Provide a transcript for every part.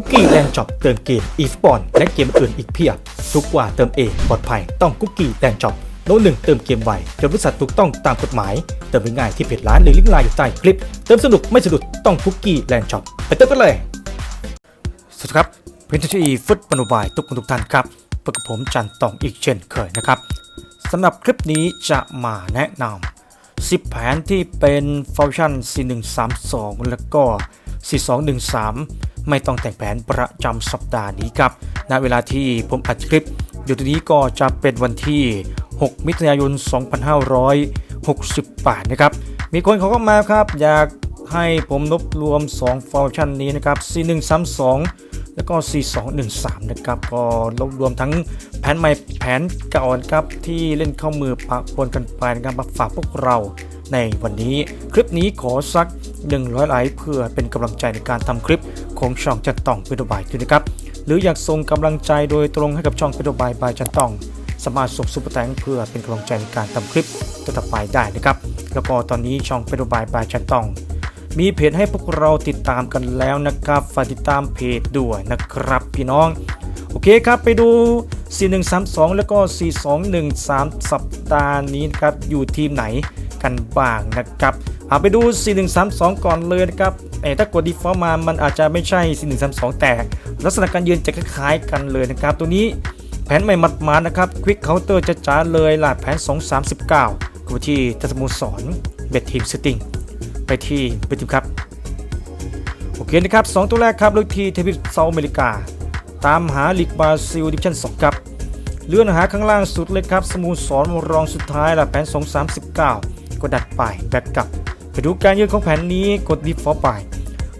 คุกกี้แลนด์ช็อปเติมเกมอีสปอนและเกมอื่นอีกเพียบ ทุกกว่าเติมเองปลอดภัยต้องคุกกี้แลนด์ช็อปโน้ตหนึ่งเติมเกมไวจนบริษัทถูกต้องตามกฎหมาย เติมง่ายที่เพจร้านหรือลิงก์ไลน์อยู่ใต้คลิป เติมสนุกไม่สะดุดต้องคุกกี้แลนด์ช็อปไปเติมกันเลย สวัสดีครับเพนทีฟุตบอลบายทุกคนทุกท่านครับพบกับผมจันตองอีกเช่นเคยนะครับสำหรับคลิปนี้จะมาแนะนำ10 แผนที่เป็นฟังก์ชัน 4132 แล้วก็ 4213 ไม่ต้องแต่งแผนประจำสัปดาห์นี้ครับณเวลาที่ผมอัดคลิป อยู่ตรงนี้ก็จะเป็นวันที่ 6 มิถุนายน 2568 นะครับ มีคนเขาก็มาครับ อยากให้ผมนบรวม 2 ฟังก์ชันนี้นะครับ C132 แล้วก็ 4213 นะครับ ก็รวบรวมทั้งแผนใหม่แผนเก่านครับที่เล่นเข้ามือปะปนกันไปนะครับมาฝากพวกเราในวันนี้คลิปนี้ขอสัก 100 ไลค์เพื่อเป็นกำลังใจในการทำคลิปของช่องจันตองเป็นตัวบายด้วยนะครับ หรืออยากส่งกำลังใจโดยตรงให้กับช่องเป็นตัวบายบายจันตองสามารถส่งซุปเปอร์แตงเพื่อเป็นกำลังใจในการทำคลิปต่อไปได้นะครับ แล้วก็ตอนนี้ช่องเป็นตัวบายบายจันตอง มีเพจให้พวกเราติดตามกันแล้วนะครับฝากติดตามเพจด้วยนะครับพี่น้อง โอเคครับไปดู 4132 แล้วก็ 4213 สัปดาห์นี้นะครับอยู่ทีมไหนกันบ้างนะครับเอาไปดู 4132 ก่อนเลยนะครับเอถ้ากด default มามันอาจจะไม่ใช่ 4132 แต่ลักษณะการยืนจะคล้ายๆกันเลยนะครับ ตัวนี้แผนใหม่มัดมานะครับ Quick Counter จะจ้าเลยหลาดแผน 239ก็ไปที่ทัศมูสอนเบ็ดทีมสติง ไปที่ไปทีมครับ โอเคนะครับ 2 ตัวแรกครับลูกทีเทวิสเซาอเมริกา ตามหาลีกบราซิลดิวิชั่น2ครับเลื่อนหาข้างล่างสุดเลยครับ สโมูสรรองสุดท้ายละแผน 239 ก็ดัดไปแบ็กกลับไปดูการยืนของแผนนี้กดดีฟอร์ไป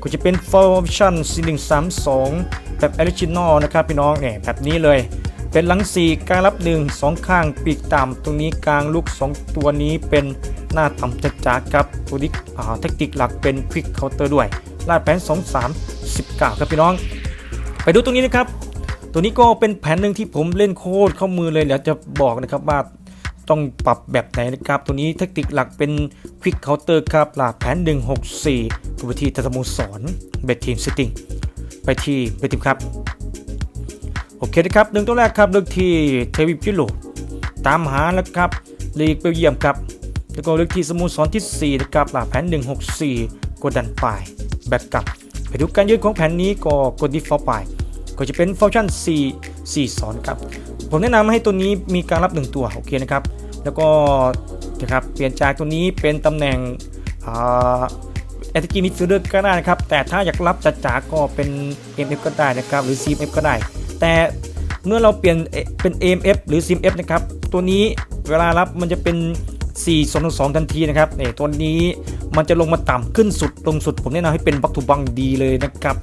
ก็จะเป็น formation 4132แบบออริจินอลนะครับพี่น้องเนี่ยแบบนี้เลย นหลัง 4 กลางรับ 1 2 ข้างปีกต่ำตรงนี้กลางลูก 2 ตัวนี้เป็นหน้าต่ำจัดจ้าครับตัวนี้อ่าเทคนิคหลักเป็น quick counter ด้วยลาดแผน 2 3 19 ครับพี่น้อง ไปดูตรงนี้นะครับ ตัวนี้ก็เป็นแผนหนึ่งที่ผมเล่นโคตรเข้ามือเลยเดี๋ยวจะบอกนะครับว่าต้องปรับแบบไหนนะครับ ตัวนี้เทคนิคหลักเป็น Quick Counter ครับลักแผน 164ตัวที่ทัศมูสอนเบททีมซิตติ้งไปที่เบททีมครับ โอเคนะครับหนึ่งตัวแรกครับเลือกที่เทวิปยุโรปตามหาแล้วครับลีกเบลเยียมครับแล้วก็เลือกที่สโมุสรที่4นะครับหลักแผน 164 กดดันไปแบ็กกลับไปดูการยืนของแผนนี้ก็กด default ไปก็จะเป็นฟังก์ชัน4 4สอนครับผมแนะนำให้ตัวนี้มีการรับ 1 ตัวโอเคนะครับแล้วก็นะครับเปลี่ยนจากตัวนี้เป็นตำแหน่งแอตกิมิดฟิลเดอร์ก็ได้นะครับแต่ถ้าอยากรับจ๋าก็เป็น MF ก็ได้นะครับหรือ CMF ก็ได้ แต่เมื่อเราเปลี่ยนเป็น AMF หรือ CMF นะครับ ตัวนี้เวลารับมันจะเป็น 4 2 2 ทันทีนะครับเนี่ยตัวนี้มันจะลงมาต่ำขึ้นสุดลงสุด ผมแนะนำให้เป็นบักทูบังดีเลยนะครับ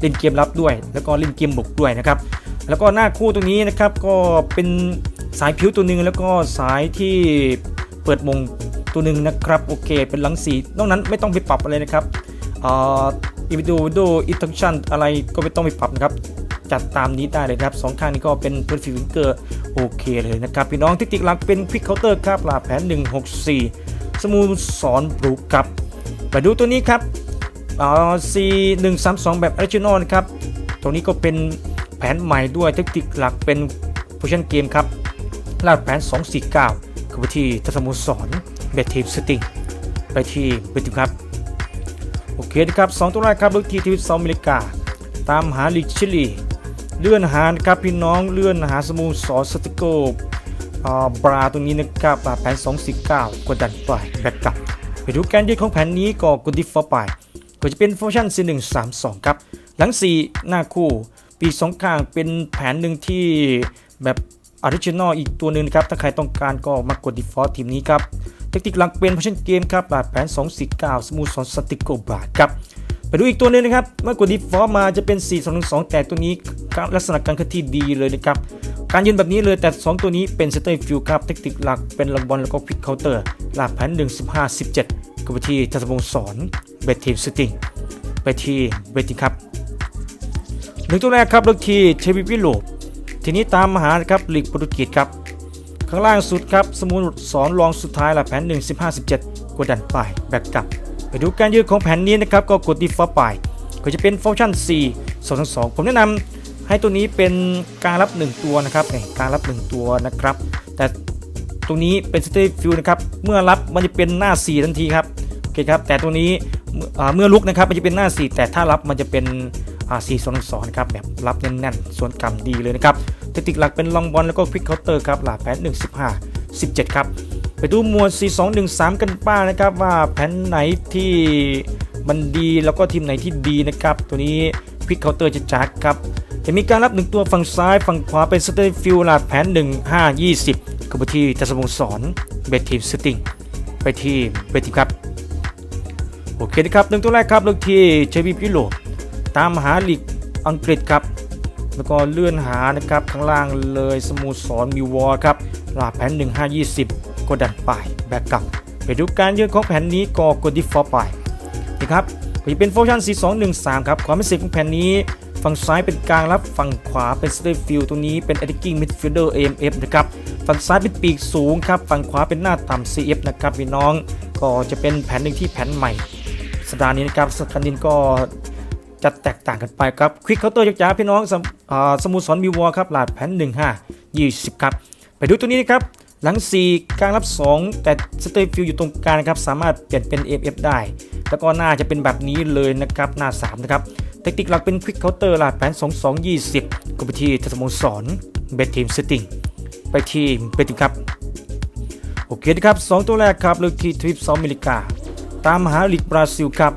เล่นเกมรับด้วย แล้วก็เล่นเกมบกด้วยนะครับ แล้วก็หน้าคู่ตัวนี้นะครับก็เป็นสายผิวตัวหนึ่งแล้วก็สายที่เปิดมงตัวหนึ่งนะครับโอเค เป็นหลังสีนอกนั้นไม่ต้องไปปรับอะไรนะครับอ่าอินวิดีโอวิดีโออินทักชันอะไรก็ไม่ต้องไปปรับนะครับ จัดตามนี้ได้เลยครับสองข้างนี้ก็เป็นเป็นฟิงเกอร์โอเคเลยนะครับพี่น้องเทคนิคหลักเป็นควิกเคาน์เตอร์ครับลาแผน 164 สมูสอนปลูกครับมาดูตัวนี้ครับอ่า C 1 3 2 แบบออริจินอลนครับตรงนี้ก็เป็นแผนใหม่ด้วยเทคนิคหลักเป็นโพชั่นเกมครับลาดแผน 249เข้าไปที่ทัศมูสอนเบททีมสติงไปที่เบททีมครับโอเคนะครับสองตัวแรกครับลูกทีทีวิตซอมอเมริกา ตามหาลิกชิลี เลื่อนหานะครับพี่น้องเลื่อนหาสมูสอสติโกบราตรงนี้นะครับอ่าแผน 249 กดดันไปแบ็กกลับไปดูการยืดของแผนนี้ก็กดดิฟฟอไปก็จะเป็นฟังก์ชัน C132 ครับ หลัง 4 หน้าคู่ ปีสองข้างเป็นแผนหนึ่งที่แบบออริจินอลอีกตัวหนึ่งนะครับ ถ้าใครต้องการก็มากด default ทีมนี้ครับ เทคนิคหลักเป็น function เกมครับแบบแผน 249 สมูทสอนสติกโกบาทครับ ไปดูอีกตัวหนึงนะครับ เมื่อกด default มาจะเป็น 4 2 1 2แต่ตัวนี้ลักษณะการเคลื่อนที่ดีเลยนะครับ การยืนแบบนี้เลยแต่ 2 ตัวนี้เป็น center field ครับเทคนิคหลักเป็นลังบอลแล้วก็ quick counter หลักแผน1 15 17ก็ไปที่ทัศพงศ์สอนเบททีมสติงไปที่เบททีครับหนึ่งตัวแรกครับเลือกที่เชวิวิโลทีนี้ตามมาหาครับลีกโปรตุเกสครับข้างล่างสุดครับสมุทรสอนรองสุดท้ายหละแผน1 15 17กดดันไปแบ็กกลับ ไปดูการยืดของแผนนี้นะครับก็กด default ไปก็จะเป็นฟังก์ชัน4 2ทั้ง2ผมแนะนำให้ตัวนี้เป็นกางรับ 1 ตัวนะครับนี่กางรับ 1 ตัวนะครับ แต่ตรงนี้เป็นสเตฟิลนะครับเมื่อรับมันจะเป็นหน้า 4 ทันทีครับโอเคครับแต่ตัวนี้เมื่อลุกนะครับมันจะเป็นหน้า 4 แต่ถ้ารับมันจะเป็นอ่า4 2 2นะครับแบบรับแน่นๆส่วนกำดีเลยนะครับเทคนิคหลักเป็นลองบอลแล้วก็ควิกเคาน์เตอร์ครับหลักแผน1 15 17ครับ ไปดูหมวด 4213 กันบ้างนะครับว่าแผนไหนที่มันดีแล้วก็ทีมไหนที่ดีนะครับ ตัวนี้ควิกเคาน์เตอร์จะจัดครับ จะมีการรับ1ตัวฝั่งซ้ายฝั่งขวาเป็นสเตย์ฟิลหลักแผน 1 5 20กับที่ทัศมงสอนเบททีมสติงไปที่เบททีมครับ โอเคนะครับหนึ่งตัวแรกครับเลือกที่เชฟีพิโลตามหาลีกอังกฤษครับแล้วก็เลื่อนหานะครับข้างล่างเลยสโมูสรมิววอร์ครับลาแผน 1520 กดดันไปแบ็กกลับไปดูการยืนของแผ่นนี้ก็กดดิฟฟอร์ไปนะครับก็จะเป็นโฟชั่น4213 ครับ ความพิเศษของแผ่นนี้ ฝั่งซ้ายเป็นกลางรับ ฝั่งขวาเป็นสเตฟฟิลตรงนี้เป็น attacking midfielder AMF นะครับ ฝั่งซ้ายเป็นปีกสูงครับ ฝั่งขวาเป็นหน้าต่ำ CF นะครับพี่น้อง ก็จะเป็นแผ่นหนึ่งที่แผ่นใหม่ สัปดาห์นี้นะครับสัปดาห์นี้ก็จะแตกต่างกันไปครับ ควิกเคาน์เตอร์จ้าพี่น้องสมอ่าสโมุสรมีวอลครับหลาดแผ่น 1 5 20 ครับ ไปดูตัวนี้นะครับ หลัง 4 กลางรับ 2 แต่สเตฟิลอยู่ตรงกลางนะครับ สามารถเปลี่ยนเป็น FF ได้ แล้วก็หน้าจะเป็นแบบนี้เลยนะครับ หน้า 3 นะครับ เทคนิคหลักเป็นควิกเคาน์เตอร์หลาดแผน 2 2 20ก็ไปที่ทัศมสรเบททีมเซตติ้งไปที่เบททีมครับ โอเคนะครับสองตัวแรกครับเลือกที่ทริปซอมอเมริกา ตามหาลีกบราซิลครับ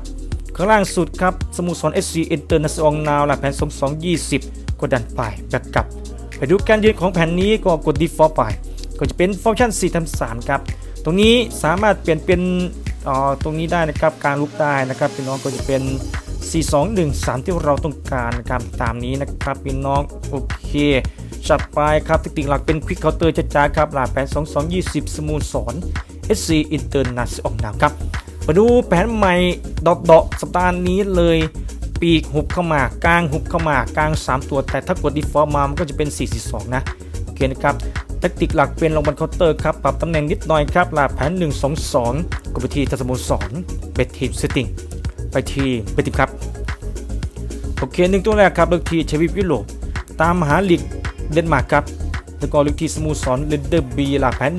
ข้างล่างสุดครับ สโมุสร SC International Now หลักแผน 2220 กดดันไปแบกกลับ ไปดูการยืนของแผ่นนี้ก็กด default ไป ก็จะเป็นฟังก์ชัน4ทำ3ครับ ตรงนี้สามารถเปลี่ยนเป็นอ่อตรงนี้ได้นะครับการลุกได้นะครับพี่น้องก็จะเป็น 4 2 1 3 ที่เราต้องการนะครับตามนี้นะครับพี่น้องโอเคจัดไปครับติกๆหลักเป็นควิกเคาน์เตอร์จ้าๆครับหลักแผน 2220 สโมุสร SC International Now ครับมาดูแผนใหม่ดอกดอกสัปดาห์นี้เลยปีกหุบเข้ามากลางหุบเข้ามากลาง 3 ตัวแต่ถ้ากด default มามันก็จะเป็น442นะ โอเคนะครับ ทคติกหลักเป็นลงบนเคาน์เตอร์ครับ ปรับตำแหน่งนิดหน่อยครับหลาแผน 122กดไปที่ทัศมสรเบททีมเซตติ้งไปที่เบททีมครับ โอเคหนึ่งตัวแรกครับเลือกที่เชวิปยุโรปตามหาลีกเดนมาร์กครับแล้วก็เลือกที่สโมูสรเลนเดอร์บีหลักแผน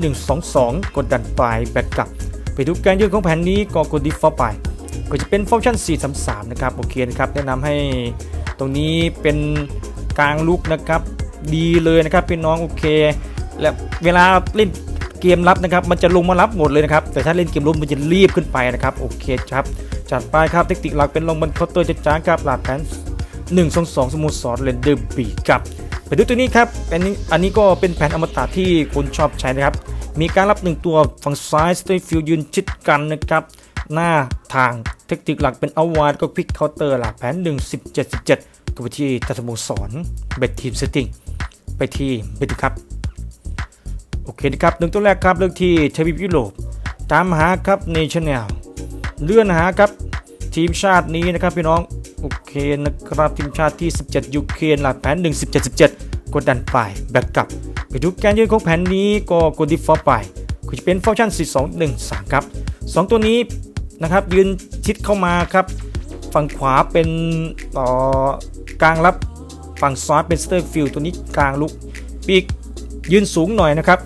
122 กดดันไปแบ็กกลับ ไปดูการยืนของแผนนี้ก็กด default ไป ก็จะเป็นฟังก์ชัน 433 นะครับโอเคนะครับแนะนำให้ตรงนี้เป็นกลางลุกนะครับดีเลยนะครับพี่น้องโอเค และเวลาเล่นเกมรับนะครับ มันจะลงมารับหมดเลยนะครับ แต่ถ้าเล่นเกมรุกมันจะรีบขึ้นไปนะครับ โอเคครับ จัดไปครับ เทคนิคหลักเป็นลงบนเคาน์เตอร์จะจ้าครับหลักแผน1 2 2สโมุสรเรนเดอร์บีครับไปดูตัวนี้ครับ อันนี้ อันนี้ก็เป็นแผนอมตะที่คนชอบใช้นะครับ มีการรับ1ตัวฝั่งซ้ายสเตฟิลยืนชิดกันนะครับ หน้าทางเทคนิคหลักเป็นเอาวาดก็ควิกเคาน์เตอร์หลักแผน1 17 17ก็ไปที่ทัศโมสรเบททีมเซตติ้งไปที่เบทครับ โอเคนะครับหนึ่งตัวแรกครับเลือกที่เทวีปยุโรปตามหาครับเนชั่นแนลเลื่อนหาครับทีมชาตินี้นะครับพี่น้องโอเคนะครับทีมชาติที่ 17ยูเครนหลักแผน 1 17 17 กดดันไปแบ็กกลับ ไปดูการยืนของแผนนี้ก็กดดิฟอลไปก็จะเป็นฟังก์ชัน4213ครับ 2 ตัวนี้นะครับยืนชิดเข้ามาครับ ฝั่งขวาเป็นต่อกลางรับฝั่งซ้ายเป็นสเตอร์ฟิลตัวนี้กลางลุกปีกยืนสูงหน่อยนะครับ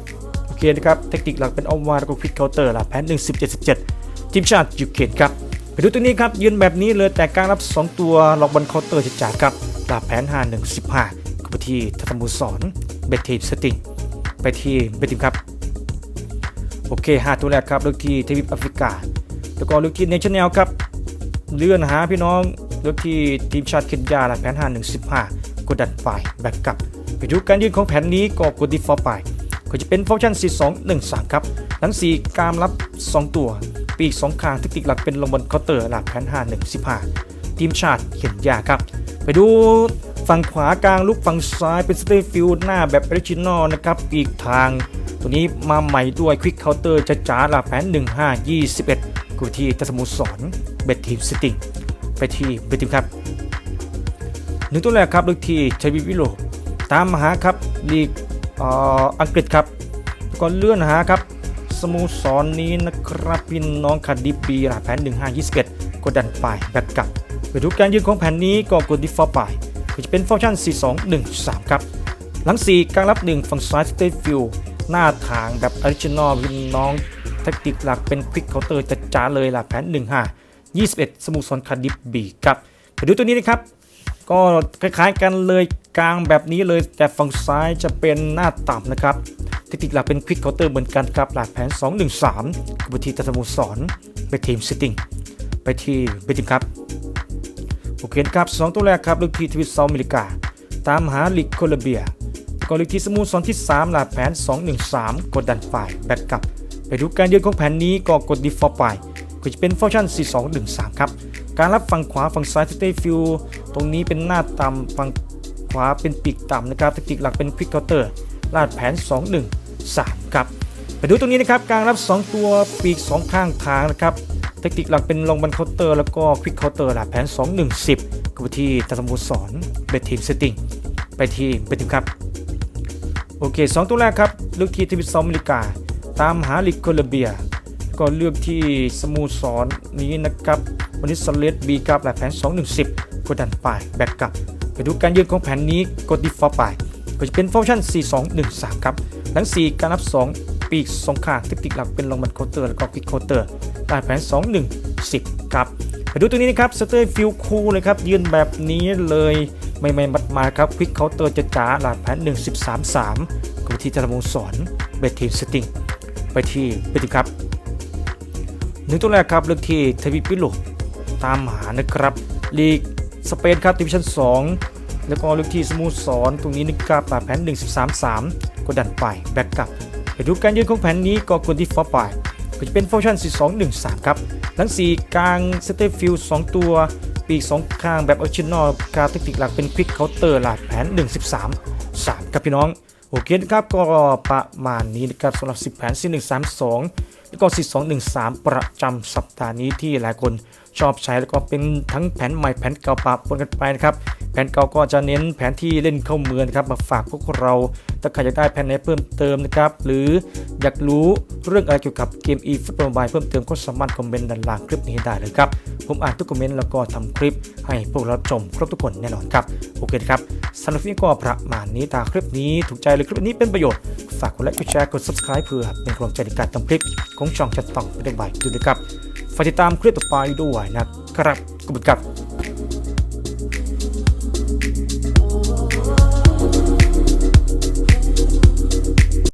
เคนะครับเทคนิคหลักเป็นเอาวาแล้วก็ควิกเคาน์เตอร์ละแผน1 17 17ทีมชาติยูเครนครับไปดูตัวนี้ครับยืนแบบนี้เลยแต่กางรับ 2 ตัวล็อกบนเคาน์เตอร์จะจ่าครับลาแผน 5 1 15ก็ไปที่ทัตมูสอนเบททีมสติงไปที่เบทีมครับ โอเค 5 ตัวแรกครับเลือกที่ทวีปแอฟริกา แล้วก็เลือกที่เนชั่นแนลครับ เลื่อนหาพี่น้องเลือกที่ทีมชาติเคนยาละแผน 5 1 15กดดันไปแบ็กกลับ ไปดูการยืนของแผนนี้ก็กดดีฟอลไป ก็จะเป็นฟังก์ชัน 4213 ครับทั้ง4 กามรับ 2 ตัว ปีก 2 ข้างเทคนิคหลักเป็นลงบนเคาน์เตอร์หลักแผน5 1 15 ทีมชาติเข็นยาครับ ไปดูฝั่งขวากลางลุกฝั่งซ้ายเป็นสเตฟิลหน้าแบบออริจินอลนะครับ ปีกทาง ตัวนี้มาใหม่ด้วยควิกเคาน์เตอร์จะจ๋าหลักแผน 1 5 21 กูที่ทัศมุสรเบททีมสติงไปที่เบททีมครับหนึ่งตัวแรกครับลือกที่ชัยวิวิโรตามมาหาครับลีก อังกฤษครับ ก็เลื่อนหาครับสโมสรนี้นะครับพี่น้องคาดิบีหลักแผน 1521 กดดันไปแบ็กกับไปดูการยืนของแผนนี้ก็กดดิฟอลไปก็จะเป็นฟังก์ชัน 4213 ครับ หลัง 4 กลางรับ 1 ฝั่งซ้าย State View หน้าทางแบบ Original พี่น้องแทคติกหลักเป็น Quick Counter จะจ้าเลยล่ะแผน 15 21สมุทรสอนคาดิบบีครับไปดูตัวนี้นะครับ ก็คล้ายๆกันเลยกลางแบบนี้เลยแต่ฝั่งซ้ายจะเป็นหน้าต่ำนะครับเทคนิคหลักเป็น Quick Counter เหมือนกันครับหลักแผน 213กับทีตสโมุสรไปทีมซิตติ้งไปที่ไปทีมครับโอเคครับสองตัวแรกครับลือกที่ทวิตเซาอเมริกา ตามหาลิกโคลเบียก็ลือกที่สมุสรที่ 3 หลักแผน 213 กดดันฝ่ายแบ็กกลับ ไปดูการยืนของแผนนี้ก็กด default ไปก็จะเป็นฟังก์ชัน 4213 ครับ การรับฝั่งขวาฝั่งซ้ายสเตฟิว ตรงนี้เป็นหน้าต่ำฝั่งขวาเป็นปีกต่ำนะครับเทคนิคหลักเป็นควิกเคาน์เตอร์ลาดแผน 213 ครับ ไปดูตรงนี้นะครับการรับ 2 ตัวปีก 2 ข้างทางนะครับเทคนิคหลักเป็นลงบันเคาน์เตอร์แล้วก็ควิกเคาน์เตอร์ลาดแผน 210ก็ไปที่ตะสมุสรเบทีมเซตติ้งไปที่เบทีมครับ โอเค 2 ตัวแรกครับเลือกที่ทวิตซอมอเมริกา ตามหาลิกโคลเบีย ก็เลือกที่สโมูสรนี้นะครับวันนี้สเลดบีครับหลักแผน 210 กดดันไปแบ็กกลับไปดูการยืนของแผนนี้กดดิฟอร์ไปก็จะเป็นฟังก์ชัน4213 ครับ หลัง 4 การนับ 2 ปีกสองข้างเทคนิคหลักเป็นลงบันเคเตอร์แล้วก็ควิกเคเตอร์หลักแผน 2110 ครับไปดูตัวนี้นะครับสเตอร์ฟิลคูลเลยครับ ยืนแบบนี้เลยไม่ไม่มัดมาครับควิกเคาน์เตอร์จะจ๋าหลักแผน1333ก็ไปที่จารมงสอนเบททีมเซตติ้งไปที่เบทีมครับหนึ่งตัวแรกครับเลือกที่ทวีปยุโรปตามหานะครับลีก สเปนครับดิวิชั่น2 แล้วก็เลือกที่สมุสรตรงนี้นะครับแผน1333 กดดันไปแบ็กกลับไปดูการยืนของแผนนี้ก็กดที่ฟอร์ไปก็จะเป็นฟังก์ชัน4213 ครับ ทั้ง 4 กลางสเตฟิล2ตัว ปีก 2 ข้างแบบออริจินอลการเทคนิคหลักเป็นควิกเคาน์เตอร์หลักแผน 113 3 ครับพี่น้อง โอเคนะครับก็ประมาณนี้นะครับสำหรับ 10 แผน 4132 แล้วก็ 4213 ประจำสัปดาห์นี้ที่หลายคน ชอบใช้แล้วก็เป็นทั้งแผนใหม่แผนเก่าปะปนกันไปนะครับแผนเก่าก็จะเน้นแผนที่เล่นเข้าเมืองครับมาฝากพวกเราถ้าใครอยากได้แผนไหนเพิ่มเติมนะครับหรืออยากรู้เรื่องอะไรเกี่ยวกับเกม e ฟุตบอลบายเพิ่มเติมก็สามารถคอมเมนต์ด้านล่างคลิปนี้ได้เลยครับผมอ่านทุกคอมเมนต์แล้วก็ทำคลิป ให้พวกเราชมครบทุกคนแน่นอนครับโอเคครับสำหรับนี้ก็ประมาณนี้ถ้าคลิปนี้ถูกใจหรือคลิปนี้เป็นประโยชน์ฝากกดไลค์กดแชร์กด subscribe เพื่อเป็นกำลังใจในการทำคลิปของช่องจะต้องไม่ได้บ่ายดูนะครับ ฝากติดตามคลิปต่อไปด้วยนะครับขอบคุณครับ